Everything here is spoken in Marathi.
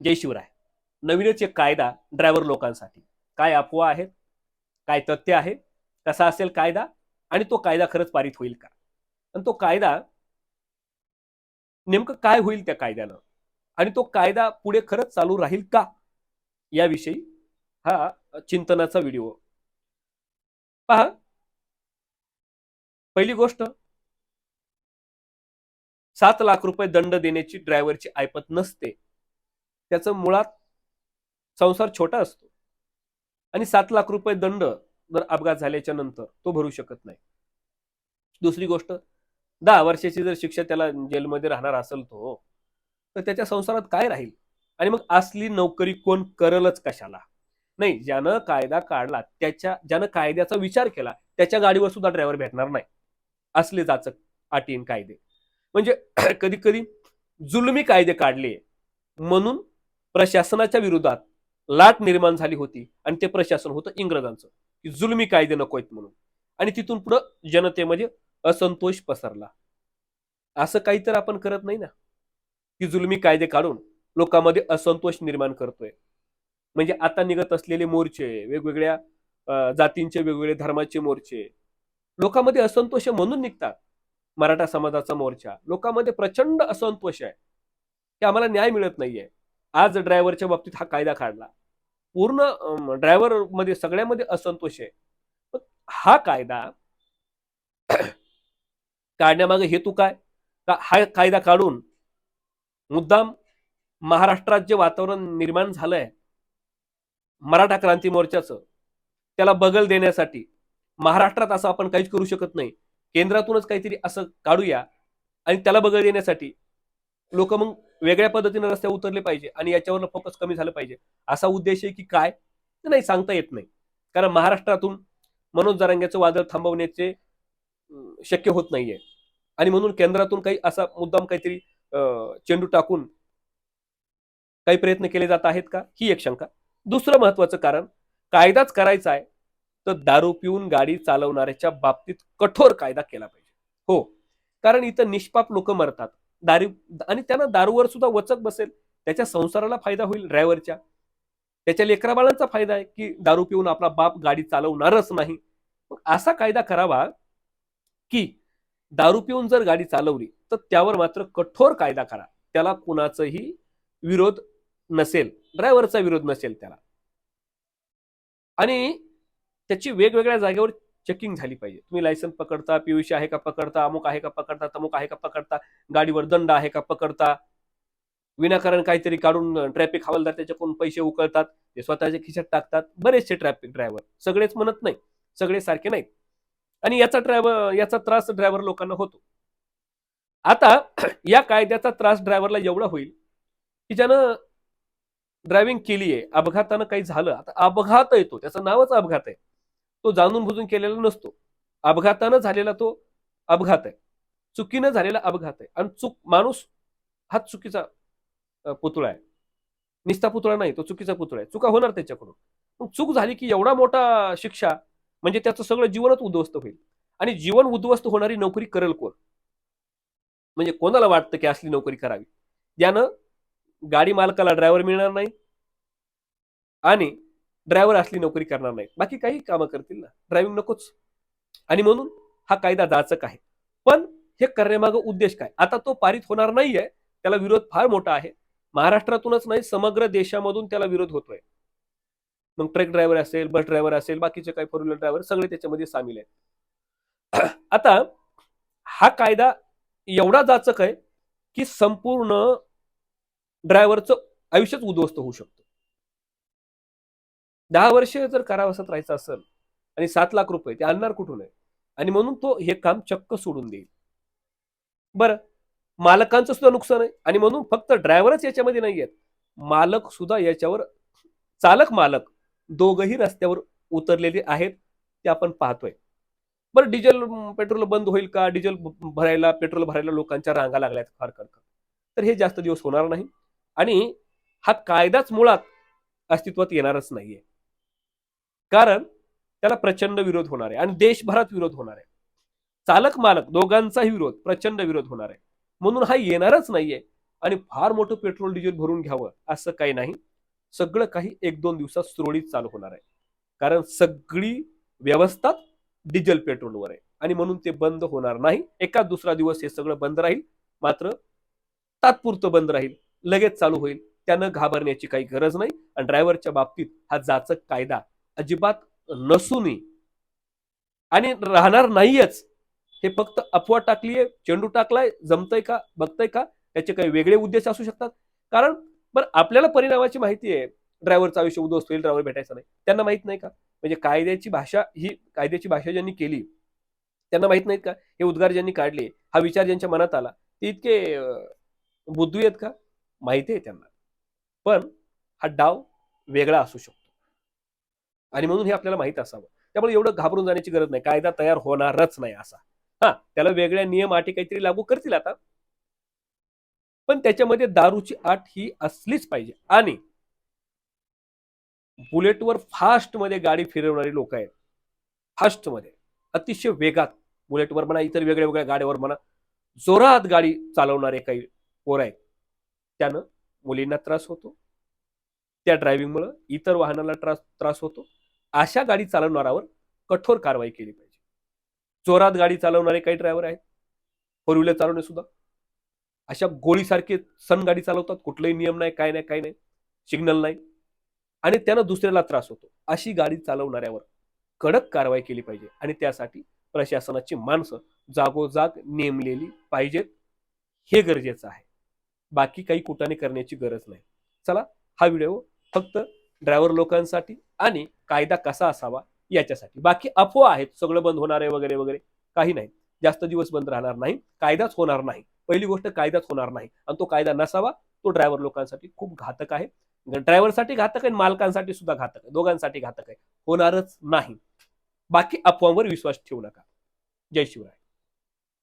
जय शिवराय नवीनच एक कायदा ड्रायव्हर लोकांसाठी. काय अफवा आहेत? काय तथ्य आहे? कसा असेल कायदा? आणि तो कायदा खरंच पारित होईल का? आणि तो कायदा नेमकं काय होईल त्या कायद्यानं? आणि तो कायदा पुढे खरंच चालू राहील का? याविषयी हा चिंतनाचा व्हिडिओ. पहा. पहिली गोष्ट. सात लाख रुपये दंड देण्याची ड्रायव्हरची ऐपत नसते. त्याचं मुळात संसार छोटा असतो. आणि सात लाख रुपये दंड जर अपघात झाल्याच्यानंतर तो भरू शकत नाही. दुसरी गोष्ट दहा वर्षाची जर शिक्षा त्याला जेलमध्ये राहणार असेल तो तर त्याच्या संसारात काय राहील? आणि मग असली नोकरी कोण करलच कशाला? नाही ज्यानं कायदा काढला त्याच्या ज्यानं कायद्याचा विचार केला त्याच्या गाडीवर सुद्धा ड्रायव्हर भेटणार नाही. असले जाचक अटीन कायदे. म्हणजे कधी कधी जुलमी कायदे काढले म्हणून प्रशासनाच्या विरोधात लाट निर्माण झाली होती आणि ते प्रशासन होतं इंग्रजांचं की जुलमी कायदे नको आहेत म्हणून. आणि तिथून पुढं जनतेमध्ये म्हणजे असंतोष पसरला. असं काही तर आपण करत नाही ना? की जुलमी कायदे काढून लोकांमध्ये असंतोष निर्माण करतोय. म्हणजे आता निघत असलेले मोर्चे वेगवेगळ्या जातींचे वेगवेगळे धर्माचे मोर्चे लोकांमध्ये असंतोष म्हणून निघतात मराठा समाजाचा मोर्चा. लोकांमध्ये प्रचंड असंतोष आहे. की आम्हाला न्याय मिळत नाहीये. आज ड्रायव्हरच्या बाबतीत हा कायदा काढला. पूर्ण ड्रायव्हरमध्ये सगळ्यामध्ये असंतोष आहे. पण हा कायदा काढण्यामागे हेतू काय? का हा कायदा काढून मुद्दाम महाराष्ट्रात जे वातावरण निर्माण झालंय मराठा क्रांती मोर्चाचं त्याला बगल देण्यासाठी. महाराष्ट्रात असं आपण काहीच करू शकत नाही. केंद्रातूनच काहीतरी असं काढूया आणि त्याला बगल देण्यासाठी. लोक मग वेगळ्या पद्धतीने रस्ते उतरले पाहिजे आणि याच्यावर फोकस कमी झालं पाहिजे. असा उद्देश आहे की काय? नाही सांगता येत नाही. कारण महाराष्ट्रातून मनोज जरांग्याचं वादळ थांबवण्याचे शक्य होत नाहीये. आणि म्हणून केंद्रातून काही असा मुद्दाम काहीतरी चेंडू टाकून काही प्रयत्न केले जात आहेत का? ही एक शंका. दुसरं महत्वाचं कारण कायदाच करायचा आहे तर दारू पिऊन गाडी चालवणाऱ्याच्या बाबतीत कठोर कायदा केला पाहिजे. हो. कारण इथं निष्पाप लोक मरतात. दारू आणि त्यांना दारूवर सुद्धा वचक बसेल. त्याच्या संसाराला फायदा होईल ड्रायव्हरच्या. त्याच्या लेकराबाळांचा फायदा आहे की दारू पिऊन आपला बाप गाडी चालवणारच नाही. मग असा कायदा करावा की दारू पिऊन जर गाडी चालवली तर त्यावर मात्र कठोर कायदा करा. त्याला कुणाचंही विरोध नसेल. ड्रायव्हरचा विरोध नसेल त्याला. आणि त्याची वेगवेगळ्या जागेवर चेकिंग झाली पाहिजे. तुम्ही लायसन पकडता पीयूसी आहे का पकडता अमुक आहे का पकडता तमुक आहे का पकडता गाडीवर दंड आहे का पकडता विनाकारण काहीतरी काढून ट्रॅफिक हवालदार त्याच्याकडून पैसे उकळतात ते स्वतःच्या खिशात टाकतात बरेचसे ट्रॅफिक ड्रायव्हर सगळेच म्हणत नाही सगळे सारखे नाहीत. आणि याचा ड्रायव्हर याचा त्रास ड्रायव्हर लोकांना होतो. आता या कायद्याचा त्रास ड्रायव्हरला एवढा होईल की ज्यानं ड्रायव्हिंग केली आहे अपघातानं काही झालं आता अपघात येतो त्याचं नावच अपघात आहे. तो जाणून बुजून केलेला नसतो. अपघातानं झालेला तो अपघात आहे. चुकीनं झालेला अपघात आहे. आणि चूक माणूस हा चुकीचा पुतळा आहे. निस्ता पुतळा नाही तो चुकीचा पुतळा आहे. चुका होणार त्याच्याकडून. मग चूक झाली की एवढा मोठा शिक्षा म्हणजे त्याचं सगळं जीवनच उद्ध्वस्त होईल. आणि जीवन उद्ध्वस्त होणारी नोकरी करेल कोण? म्हणजे कोणाला वाटतं की असली नोकरी करावी? ज्यानं गाडी मालकाला ड्रायव्हर मिळणार नाही. आणि ड्रायव्हर असली नोकरी करणार नाही. बाकी काही कामं करतील ना. ड्रायव्हिंग नकोच. आणि म्हणून हा कायदा जाचक आहे. पण हे करण्यामागं उद्देश काय? आता तो पारित होणार नाहीये. त्याला विरोध फार मोठा आहे. महाराष्ट्रातूनच नाही समग्र देशामधून त्याला विरोध होतोय. मग ट्रक ड्रायव्हर असेल बस ड्रायव्हर असेल बाकीचे काही फोर व्हीलर ड्रायव्हर सगळे त्याच्यामध्ये सामील आहेत. आता हा कायदा एवढा जाचक आहे की संपूर्ण ड्रायव्हरचं आयुष्यच उद्ध्वस्त होऊ शकतो. दहा वर्ष जर कारावासात राहायचं असेल आणि सात लाख रुपये ते आणणार कुठून आहे? आणि म्हणून तो हे काम चक्क सोडून देईल. बरं मालकांचं सुद्धा नुकसान आहे. आणि म्हणून फक्त ड्रायव्हरच याच्यामध्ये नाही आहेत. मालक सुद्धा याच्यावर चालक मालक दोघही रस्त्यावर उतरलेले आहेत ते आपण पाहतोय. बरं डिझेल पेट्रोल बंद होईल का? डिझेल भरायला पेट्रोल भरायला लोकांच्या रांगा लागल्यात फार कडकड तर हे जास्त दिवस होणार नाही. आणि हा कायदाच मुळात अस्तित्वात येणारच नाहीये. कारण त्याला प्रचंड विरोध होणार आहे आणि देशभरात विरोध होणार आहे. चालक मालक दोघांचाही विरोध प्रचंड विरोध होणार आहे. म्हणून हा येणारच नाहीये आणि फार मोठं पेट्रोल डिझेल भरून घ्यावं असं काही नाही. सगळं काही एक दोन दिवसात सुरळीत चालू होणार आहे. कारण सगळी व्यवस्था डिझेल पेट्रोलवर आहे. आणि म्हणून ते बंद होणार नाही. एका दुसरा दिवस हे सगळं बंद राहील. मात्र तात्पुरतं बंद राहील. लगेच चालू होईल. त्यानं घाबरण्याची काही गरज नाही. आणि ड्रायव्हरच्या बाबतीत हा जाचक कायदा अजिबात नसूनही आणि राहणार नाहीयच. हे फक्त अफवा टाकलीये चेंडू टाकलाय जमतय का बघतय का? त्याचे काही वेगळे उद्देश असू शकतात. कारण बरं आपल्याला परिणामाची माहिती आहे ड्रायव्हरचं आयुष्य उद्ध्वस्त होईल ड्रायव्हर भेटायचा नाही. त्यांना माहीत नाही का? म्हणजे कायद्याची भाषा ही कायद्याची भाषा ज्यांनी केली त्यांना माहीत नाहीत का? हे उद्गार ज्यांनी काढले हा विचार ज्यांच्या मनात आला ते इतके बुद्धू आहेत का? माहिती आहे त्यांना. पण हा डाव वेगळा असू शकतो. आणि म्हणून हे आपल्याला माहीत असावं. त्यामुळे एवढं घाबरून जाण्याची गरज नाही. कायदा तयार होणारच नाही असा. हा त्याला वेगळ्या नियम अटी काहीतरी लागू करतील आता. पण त्याच्यामध्ये दारूची आट ही असलीच पाहिजे. आणि बुलेटवर फास्टमध्ये गाडी फिरवणारी लोक आहेत. फास्टमध्ये अतिशय वेगात. बुलेटवर म्हणा इतर वेगळ्या वेगळ्या गाड्यावर म्हणा. जोरात गाडी चालवणारे काही पोर आहेत. त्यानं मुलींना त्रास होतो. त्या ड्रायव्हिंगमुळं इतर वाहनाला त्रास त्रास होतो. अशा गाडी चालवणाऱ्यावर कठोर कारवाई केली पाहिजे. जोरात गाडी चालवणारे काही ड्रायव्हर आहेत. फोर व्हीलर चालवणे सुद्धा. अशा गोळीसारखे सण गाडी चालवतात. कुठलाही नियम नाही काय नाही काय नाही. सिग्नल नाही. आणि त्यानं दुसऱ्याला त्रास होतो. अशी गाडी चालवणाऱ्यावर कडक कारवाई केली पाहिजे. आणि त्यासाठी प्रशासनाची माणसं जागोजाग नेमलेली पाहिजेत. हे गरजेचं आहे. बाकी काही कुटाने करण्याची गरज नाही. चला हा व्हिडिओ फक्त ड्रायव्हर लोकांसाठी आणि कायदा कसा असावा याच्यासाठी. बाकी अफवा आहेत सगळं बंद होणार आहे वगैरे वगैरे काही नाही जास्त दिवस बंद राहणार नाही कायदाच होणार नाही. पहिली गोष्ट कायदाच होणार नाही आणि तो कायदा नसावा तो ड्रायव्हर लोकांसाठी खूप घातक आहे. ड्रायव्हरसाठी घातक आहे आणि मालकांसाठी सुद्धा घातक आहे. दोघांसाठी घातक आहे. होणारच नाही. बाकी अफवांवर विश्वास ठेवू नका. जय शिवराय.